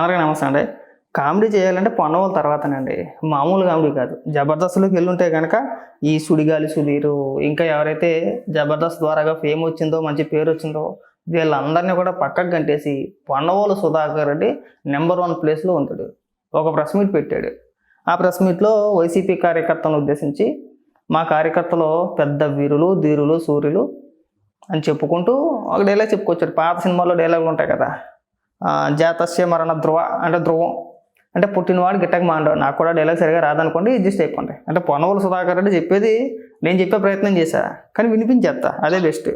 అందరికీ నమస్తే అండి. కామెడీ చేయాలంటే పండవల తర్వాతనండి. మామూలు కామెడీ కాదు. జబర్దస్త్లోకి వెళ్ళుంటే కనుక ఈ సుడిగాలి సుధీరు ఇంకా ఎవరైతే జబర్దస్త్ ద్వారాగా ఫేమ్ వచ్చిందో మంచి పేరు వచ్చిందో వీళ్ళందరినీ కూడా పక్కకు గంటేసి పండవోలు సుధాకర్ రెడ్డి నెంబర్ వన్ ప్లేస్లో ఉంటాడు. ఒక ప్రెస్ మీట్ పెట్టాడు. ఆ ప్రెస్ మీట్లో వైసీపీ కార్యకర్తలను ఉద్దేశించి మా కార్యకర్తలు పెద్ద వీరులు ధీరులు సూర్యులు అని చెప్పుకుంటూ ఒక డైలాగ్ చెప్పుకొచ్చాడు. పాత సినిమాల్లో డైలాగులు ఉంటాయి కదా. జాతస్య మరణ ధ్రువ అంటే ధ్రువం. అంటే పుట్టినవాడు గిట్టక మాండవు నాకు కూడా డైలాగ్ సరిగా రాదనుకోండి అడ్జస్ట్ అయిపోండి. అంటే పొన్నవోలు సుధాకర్ రెడ్డి చెప్పేది నేను చెప్పే ప్రయత్నం చేశా కానీ వినిపించేస్తా అదే బెస్ట్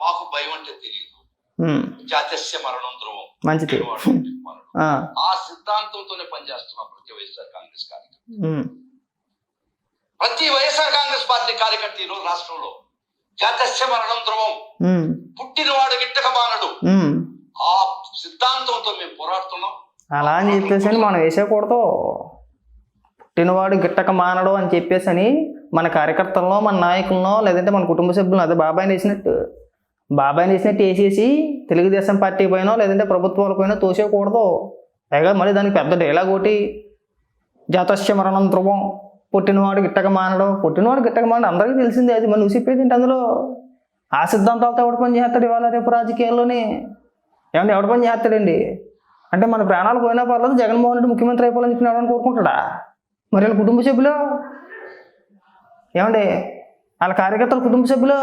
మాకు భయం అంటే తెలియదు జాతస్య మరణం ధ్రువం. మంచిది. ఆ, సిద్ధాంతంతోనే పనిచేస్తున్నాం ప్రతి వైఎస్ఆర్ కాంగ్రెస్ కార్యకర్త. ప్రతి వైఎస్ఆర్ కాంగ్రెస్ పార్టీ కార్యకర్త ఈరోజు రాష్ట్రంలో. జాతస్య మరణం ధ్రువం. పుట్టినవాడు గిట్టక మానడు. ఆ సిద్ధాంతంతో మేము పోరాడుతున్నాం. అలా అని చెప్పేసి అని మనం వేసేకూడదు పుట్టినవాడు గిట్టక మానడు అని చెప్పేసి అని మన కార్యకర్తల్లో మన నాయకుల్లో లేదంటే మన కుటుంబ సభ్యులను అదే బాబాయ్ వేసినట్టు బాబాయ్ వేసినట్టు వేసేసి తెలుగుదేశం పార్టీ పైన లేదంటే ప్రభుత్వాల పైన తోసేయకూడదు. పైగా మళ్ళీ దానికి పెద్ద డైలాగ్ ఒకటి. జాతస్య మరణం ధ్రువం. పుట్టినవాడు గిట్టక మానడు. పుట్టినవాడు గిట్టక మానడు. అందరికీ తెలిసిందే అది. మనం చెప్పేది ఏంటి అందులో? ఆ సిద్ధాంతాలతో ఎవడు పని చేస్తాడు ఇవాళ రేపు రాజకీయాల్లోనే? ఏమన్నా ఎవడ పని చేస్తాడండి? అంటే మన ప్రాణాలు పోయినా పర్లేదు జగన్మోహన్ రెడ్డి ముఖ్యమంత్రి అయిపోవాలని చెప్పి ఎవరైనా కోరుకుంటాడా? మరి వాళ్ళ కుటుంబ సభ్యులు? ఏమండి వాళ్ళ కార్యకర్తల కుటుంబ సభ్యులు?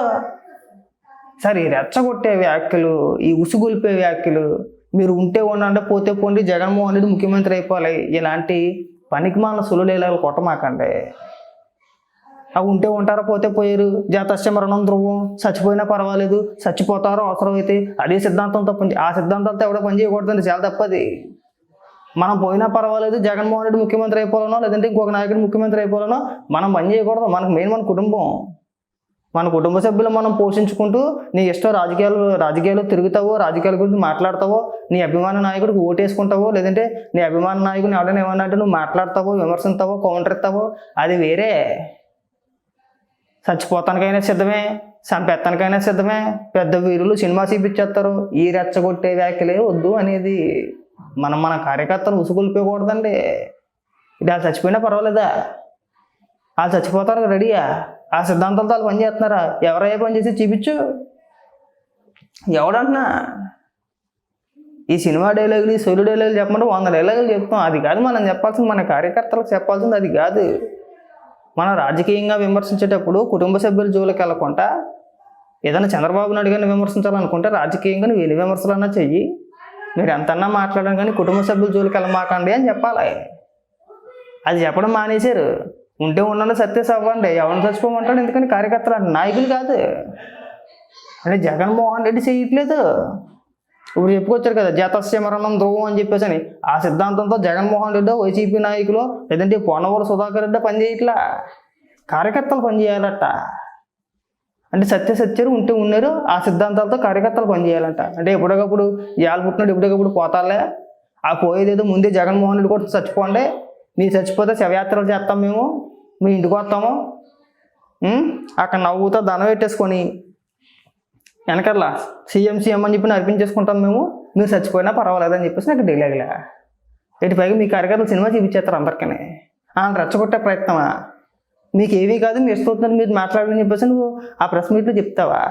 సరే ఈ రెచ్చగొట్టే వ్యాఖ్యలు ఈ ఉసుగొల్పే వ్యాఖ్యలు మీరు ఉంటే ఉండండి పోతే పోండి జగన్మోహన్ రెడ్డి ముఖ్యమంత్రి అయిపోవాలి ఇలాంటి పనికి మాల సులులేలాలు కొట్టమాకండి. అవి ఉంటే ఉంటారా పోతే పోయారు. జాతస్య మరణం ధ్రువం. చచ్చిపోయినా పర్వాలేదు. చచ్చిపోతారో అవసరమైతే అదే సిద్ధాంతంతో పని ఆ సిద్ధాంతాలతో ఎవడో పని చేయకూడదండి. చాలా తప్పది. మనం పోయినా పర్వాలేదు. జగన్మోహన్ రెడ్డి ముఖ్యమంత్రి అయిపోవాలనో లేదంటే ఇంకొక నాయకుడు ముఖ్యమంత్రి అయిపోవాలనో మనం పని చేయకూడదు. మనకు మెయిన్ మన కుటుంబం. మన కుటుంబ సభ్యులు మనం పోషించుకుంటూ నీ ఇష్టం రాజకీయాలు రాజకీయాలు తిరుగుతావో రాజకీయాల గురించి మాట్లాడతావో నీ అభిమాన నాయకుడికి ఓటేసుకుంటావో లేదంటే నీ అభిమాన నాయకుడిని ఎవరైనా ఏమన్నా అంటే నువ్వు మాట్లాడతావో విమర్శిస్తావో కౌంటర్ ఇస్తావో అది వేరే. చచ్చిపోతానికైనా సిద్ధమే చంపేస్తానికైనా సిద్ధమే. పెద్ద వీరులు సినిమా చూపించేస్తారు. ఈ రెచ్చగొట్టే వ్యాఖ్యలే వద్దు అనేది మనం మన కార్యకర్తలు ఉసుగులిపోకూడదండి. ఇది వాళ్ళు చచ్చిపోయినా పర్వాలేదా? వాళ్ళు చచ్చిపోతారు రెడీయా? ఆ సిద్ధాంతాలతో వాళ్ళు పని చేస్తున్నారా? ఎవరయ్యే పని చేసి చూపించు? ఎవడంటున్నా? ఈ సినిమా డైలాగులు ఈ సొలు డైలాగులు చెప్పమంటే వంద డైలాగులు చెప్తాం. అది కాదు మనం చెప్పాల్సింది మన కార్యకర్తలకు చెప్పాల్సింది అది కాదు. మనం రాజకీయంగా విమర్శించేటప్పుడు కుటుంబ సభ్యుల జోలికి వెళ్ళకుండా ఏదైనా చంద్రబాబు నాయుడు గారిని విమర్శించాలనుకుంటే రాజకీయంగా నువ్వు ఎన్ని విమర్శలన్నా చెయ్యి. మీరు ఎంతన్నా మాట్లాడడం కానీ కుటుంబ సభ్యుల జోలికి వెళ్ళమాకండి అని చెప్పాలి. అది చెప్పడం మానేశారు. ఉంటే ఉన్న సత్యస్ అవ్వండి. ఎవరిని చచ్చిపోమంటాడు? ఎందుకని కార్యకర్తలు అంటే నాయకులు కాదు. అంటే జగన్మోహన్ రెడ్డి చేయట్లేదు. ఇప్పుడు చెప్పుకొచ్చారు కదా జాతస్య మరణం ధ్రువం అని చెప్పేసి అని. ఆ సిద్ధాంతంతో జగన్మోహన్ రెడ్డి వైసీపీ నాయకులు లేదంటే పొన్నవూరు సుధాకర్ రెడ్డి పనిచేయట్లా? కార్యకర్తలు పనిచేయాలట. అంటే సత్య సత్యరు ఉంటే ఉన్నారు ఆ సిద్ధాంతాలతో కార్యకర్తలు పనిచేయాలంట. అంటే ఎప్పటికప్పుడు ఇవాళ పుట్టినాడు ఎప్పటికప్పుడు పోతాలే? ఆ పోయేదేదో ముందే జగన్మోహన్ రెడ్డి కూడా చచ్చిపోండి. మీరు చచ్చిపోతే శవయాత్రలు చేస్తాం మేము మీ ఇంటికి వస్తాము. అక్కడ నవ్వుతో దండం పెట్టేసుకొని వెనకర్ల? సీఎం సీఎం అని చెప్పి నడిపించేసుకుంటాం మేము. మీరు చచ్చిపోయినా పర్వాలేదని చెప్పేసి నాకు డీలేగలే ఇటు పైగా మీ కార్యకర్తలు సినిమా చూపించేస్తారు అందరికీ ఆ రెచ్చగొట్టే ప్రయత్నమా? మీకు ఏమీ కాదు మీరు ఇష్టం మీరు మాట్లాడని చెప్పేసి నువ్వు ఆ ప్రెస్ మీట్లో చెప్తావా?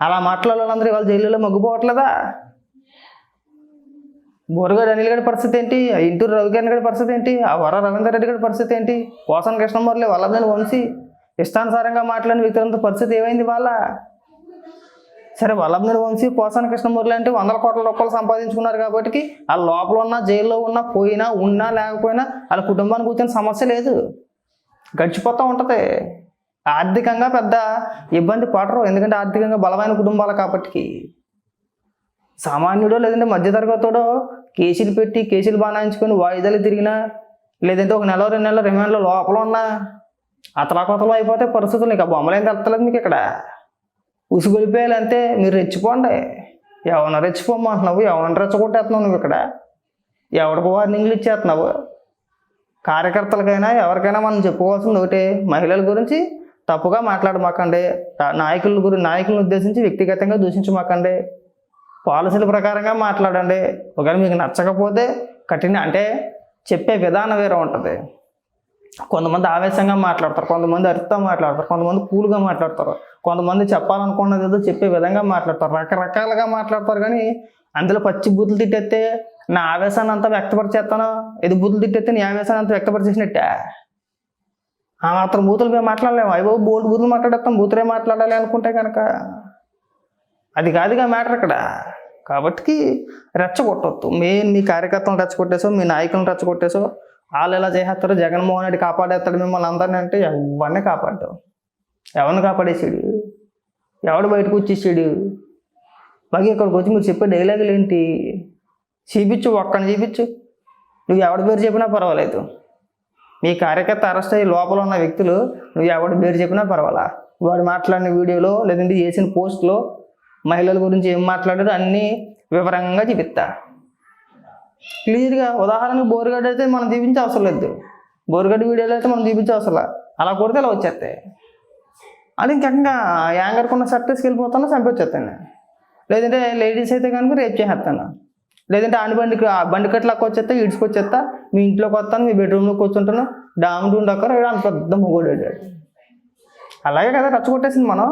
అలా మాట్లాడాలందరూ వాళ్ళందరూ ఇవాళ జైలులో మగ్గుపోవట్లేదా? బోరగాడు అనిల్ గారి పరిస్థితి ఏంటి? ఆ ఇంటూరు రవికిరణ్ గడి పరిస్థితి ఏంటి? ఆ వర రవీందర్ రెడ్డి గారి పరిస్థితి ఏంటి? పోసన కృష్ణమూర్లే వల్లభనేని వంశీ ఇష్టానుసారంగా మాట్లాడిన వ్యక్తులంత పరిస్థితి ఏమైంది వాళ్ళ సరే వల్లభనేని వంశీ పోసాన కృష్ణమూర్తి అంటే వందల కోట్ల రూపాయలు సంపాదించుకున్నారు కాబట్టి వాళ్ళ లోపల ఉన్న జైల్లో ఉన్నా పోయినా ఉన్నా లేకపోయినా వాళ్ళ కుటుంబానికి కూర్చొని సమస్య లేదు. గడిచిపోతూ ఉంటుంది. ఆర్థికంగా పెద్ద ఇబ్బంది పడరు. ఎందుకంటే ఆర్థికంగా బలమైన కుటుంబాలు కాబట్టి సామాన్యుడో లేదంటే మధ్యతరగతోడో కేసులు పెట్టి కేసులు బాణాయించుకొని వాయిదాలు తిరిగినా లేదంటే ఒక నెల రెండు నెలల రిమాండ్లో లోపల ఉన్నా అతలాకొతలు అయిపోతే పరిస్థితులు ఇక బొమ్మలేం తెలుస్తలేదు మీకు ఇక్కడ. ఉసుగొలిపోయాలి మీరు రెచ్చిపోండి. ఎవరిని రెచ్చిపోమంటున్నావు ఎవరిని రెచ్చగొట్టేస్తున్నావు నువ్వు ఇక్కడ? ఎవరికి వార్నింగ్లు ఇచ్చేస్తున్నావు? కార్యకర్తలకైనా ఎవరికైనా మనం చెప్పుకోవాల్సింది ఒకటే. మహిళల గురించి తప్పుగా మాట్లాడమాకండి. నాయకుల గురించి నాయకులను ఉద్దేశించి వ్యక్తిగతంగా దూషించమాకండి. పాలసీల ప్రకారంగా మాట్లాడండి. ఒకవేళ మీకు నచ్చకపోతే కఠిన అంటే చెప్పే విధానం వేరే ఉంటుంది. కొంతమంది ఆవేశంగా మాట్లాడతారు కొంతమంది అరితో మాట్లాడతారు కొంతమంది కూల్గా మాట్లాడతారు. కొంతమంది చెప్పాలనుకున్నది ఏదో చెప్పే విధంగా మాట్లాడతారు రకరకాలుగా మాట్లాడతారు. కానీ అందులో పచ్చి బూతులు తిట్టేస్తే నా ఆవేశాన్ని అంతా వ్యక్తపరిచేస్తాను? ఇది బూతులు తిట్టేస్తే నీ ఆవేశాన్ని అంతా వ్యక్తపరిచేసినట్టే? ఆ మాత్రం బూతులు మేము మాట్లాడలేము. అయ్యో బోల్డ్ బూతులు మాట్లాడేస్తాం బూతులే మాట్లాడాలి అనుకుంటే కనుక అది కాదుగా మ్యాటర్ ఇక్కడ కాబట్టి రెచ్చగొట్టొద్దు. మెయిన్ మీ కార్యకర్తలను రెచ్చగొట్టేసో మీ నాయకులను రెచ్చగొట్టేసో వాళ్ళు ఎలా చేసేస్తారు జగన్మోహన్ రెడ్డి కాపాడేస్తాడు మిమ్మల్ని అందరినీ అంటే ఎవరిని కాపాడ్డావు ఎవరిని కాపాడేసాడు ఎవడు బయటకు వచ్చేసాడు? బాగా ఇక్కడికి వచ్చి మీరు చెప్పే డైలాగులు ఏంటి? చూపించు ఒక్కని చూపించు. నువ్వు ఎవడి పేరు చెప్పినా పర్వాలేదు. మీ కార్యకర్త అరెస్ట్ అయ్యి లోపల ఉన్న వ్యక్తులు నువ్వు ఎవడి పేరు చెప్పినా పర్వాలా? వాడు మాట్లాడిన వీడియోలో లేదంటే చేసిన పోస్ట్లో మహిళల గురించి ఏం మాట్లాడారో అన్నీ వివరంగా చూపిస్తా. క్లియర్గా ఉదాహరణకు బోరుగడ్డ అయితే మనం చూపించే అవసరం లేదు. బోరుగడ్డ వీడియోలో అయితే మనం చూపించే అవసరం లేదు. అలా కొడితే ఇలా వచ్చేస్తాయి. అది ఇంకంగా యాంగర్కి ఉన్న షర్ట్ వెళ్ళిపోతాను చంపొచ్చేస్తాను. లేదంటే లేడీస్ అయితే కనుక రేప్ చేసేస్తాను. లేదంటే ఆని బండికి ఆ బండి కట్లకు వచ్చేస్తా ఈడ్చుకొచ్చేస్తా మీ ఇంట్లోకి వస్తాను మీ బెడ్రూమ్లో కూర్చుంటాను డామ్ డూమ్ డక్కర్ అంత పెద్ద మొగోడాడు అలాగే కదా రచ్చగొట్టేసింది మనం.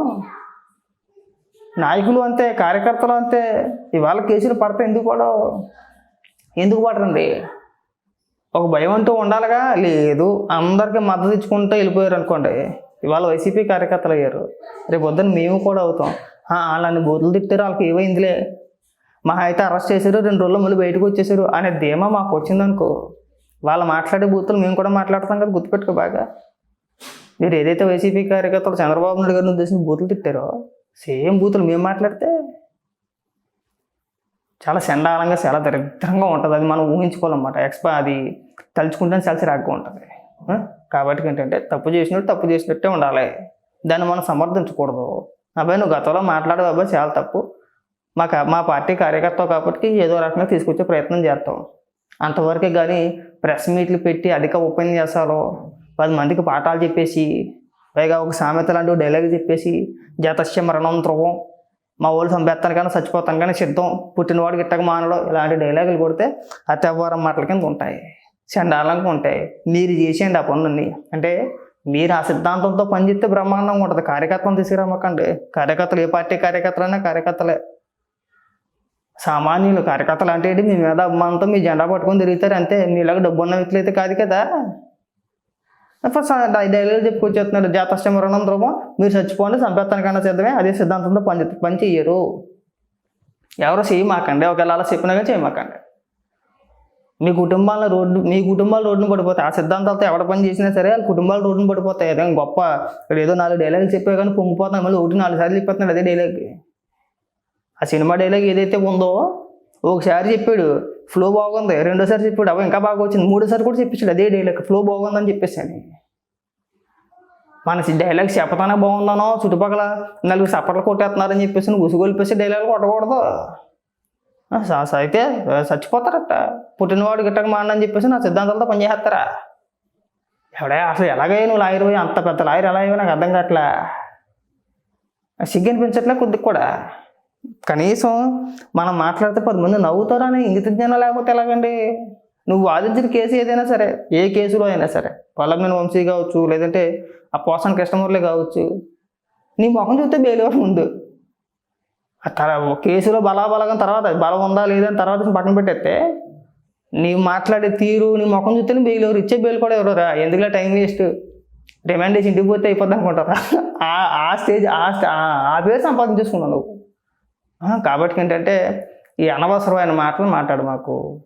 నాయకులు అంతే కార్యకర్తలు అంతే. ఇవాళ కేసులు పడతాయి ఎందుకు కూడా ఎందుకు పడరండి? ఒక భయం అంటూ ఉండాలిగా? లేదు. అందరికీ మద్దతు ఇచ్చుకుంటూ వెళ్ళిపోయారు అనుకోండి. ఇవాళ వైసీపీ కార్యకర్తలు అయ్యారు. రేపు పొద్దున్న మేము కూడా అవుతాం. వాళ్ళని బూతులు తిట్టారు వాళ్ళకి ఏమైందిలే? మా అయితే అరెస్ట్ చేశారు రెండు రోజులు మళ్ళీ బయటకు వచ్చేసారు అనే ధీమా మాకు వచ్చిందనుకో. వాళ్ళు మాట్లాడే బూతులు మేము కూడా మాట్లాడతాం కదా గుర్తుపెట్టుకో బాగా. మీరు ఏదైతే వైసీపీ కార్యకర్తలు చంద్రబాబు నాయుడు గారిని ఉద్దేశించి బూతులు తిట్టారో సేమ్ బూతులు మేము మాట్లాడితే చాలా చండాలంగా చాలా దరిద్రంగా ఉంటుంది. అది మనం ఊహించుకోవాలన్నమాట. ఎక్స్పా అది తలుచుకుంటే చాలా రాగ్గా ఉంటుంది. కాబట్టి ఏంటంటే తప్పు చేసినట్టు తప్పు చేసినట్టే ఉండాలి. దాన్ని మనం సమర్థించకూడదు. అబ్బాయి నువ్వు గతంలో మాట్లాడదు అబ్బాయి చాలా తప్పు. మా మా పార్టీ కార్యకర్త కాబట్టి ఏదో రకంగా తీసుకొచ్చే ప్రయత్నం చేస్తాం. అంతవరకే కానీ ప్రెస్ మీట్లు పెట్టి అధిక ఉపన్యాసాలు పది మందికి పాఠాలు చెప్పేసి పైగా ఒక సామెత లాంటి డైలాగ్ చెప్పేసి జాతస్య మరణం ధ్రువం మా వాళ్ళు చంపేస్తాను కానీ చచ్చిపోతాను కానీ సిద్ధం. పుట్టినవాడు గిట్టక మానడం. ఇలాంటి డైలాగులు కొడితే అత్యవహారం మాటల కింద ఉంటాయి. చండాలంగా ఉంటాయి. మీరు చేసేయండి ఆ పనులన్నీ. అంటే మీరు ఆ సిద్ధాంతంతో పనిచేస్తే బ్రహ్మాండంగా ఉంటుంది. కార్యకర్తలు తీసుకురామకండి కార్యకర్తలు ఏ పార్టీ కార్యకర్తలైనా కార్యకర్తలే. సామాన్యులు కార్యకర్తలు అంటే మీ మీద అభిమానంతో మీ జెండా పట్టుకొని తిరుగుతారు. అంతే. మీలాగా డబ్బు ఉన్న వ్యక్తులు అయితే కాదు కదా. ఫస్ట్ డైలాగ్ చెప్పుకొచ్చేస్తున్నారు జాతస్య మరణం ధ్రువం మీరు చచ్చిపోండి సంపేత్తానికన్నా సిద్ధమే అదే సిద్ధాంతంతో పని పని చెయ్యరు. ఎవరు చేయమాకండి ఒకవేళ అలా చెప్పినా కానీ చేయమాకండి మీ కుటుంబాల రోడ్డు మీ కుటుంబాలు రోడ్డును పడిపోతాయి. ఆ సిద్ధాంతాలతో ఎవడ పని చేసినా సరే వాళ్ళ కుటుంబాలు రోడ్డును పడిపోతాయి. అదే గొప్ప ఇక్కడ ఏదో నాలుగు డైలాగులు చెప్పే కానీ పొంగిపోతాను మళ్ళీ ఒకటి నాలుగు సార్లు చెప్పేస్తున్నాడు అదే డైలాగ్. ఆ సినిమా డైలాగ్ ఏదైతే ఉందో ఒకసారి చెప్పాడు ఫ్లో బాగుంది. రెండోసారి చెప్పాడు అవ ఇంకా బాగా వచ్చింది. మూడోసారి కూడా చెప్పించాడు అదే డైలాగ్ ఫ్లో బాగుందని చెప్పేసాను మన డైలాగ్ చెప్పతానే బాగుందనో చుట్టుపక్కల నలుగురు సపర్లు కొట్టేస్తున్నారని చెప్పేసి ఉసుగొలిపేసి డైలాగ్ కొట్టకూడదు. స- స- అయితే చచ్చిపోతారట. పుట్టినవాడు గిట్టక మాండని చెప్పేసి నా సిద్ధాంతాలతో పనిచేస్తారా ఎవడే అసలు ఎలాగే నువ్వు లాయర్ పోయి అంత పెద్ద లాయర్ ఎలా అయ్యో నాకు అర్థం కావట్లే. సిగ్గు అనిపించట్లే కొద్దిగా కూడా. కనీసం మనం మాట్లాడితే పది మంది నవ్వుతారని ఇంగిత జ్ఞానం లేకపోతే ఎలాగండి? నువ్వు వాదించిన కేసు ఏదైనా సరే ఏ కేసులో అయినా సరే పల్లమైన వంశీ కావచ్చు లేదంటే ఆ పోసన కృష్ణమూర్లే కావచ్చు నీ ముఖం చూస్తే బెయిల్ ముందు తర్వాత కేసులో బలాబలగం తర్వాత బలం ఉందా లేదా అని తర్వాత పక్కన పెట్టేస్తే నీవు మాట్లాడే తీరు నీ ముఖం చూస్తేనే బెయిల్ ఎవరు ఇచ్చే బెయిల్ కూడా ఎవరు రా? ఎందుకులా టైం వేస్ట్? డిమాండ్ చేసి ఇంటికి పోతే అయిపోద్ది అనుకుంటారా? ఆ ఆ స్టేజ్ ఆ ఆ- పేరు సంపాదించేసుకున్నావు నువ్వు. కాబట్టి ఏంటంటే ఈ అనవసరమైన మాటలు మాట్లాడు మాకు.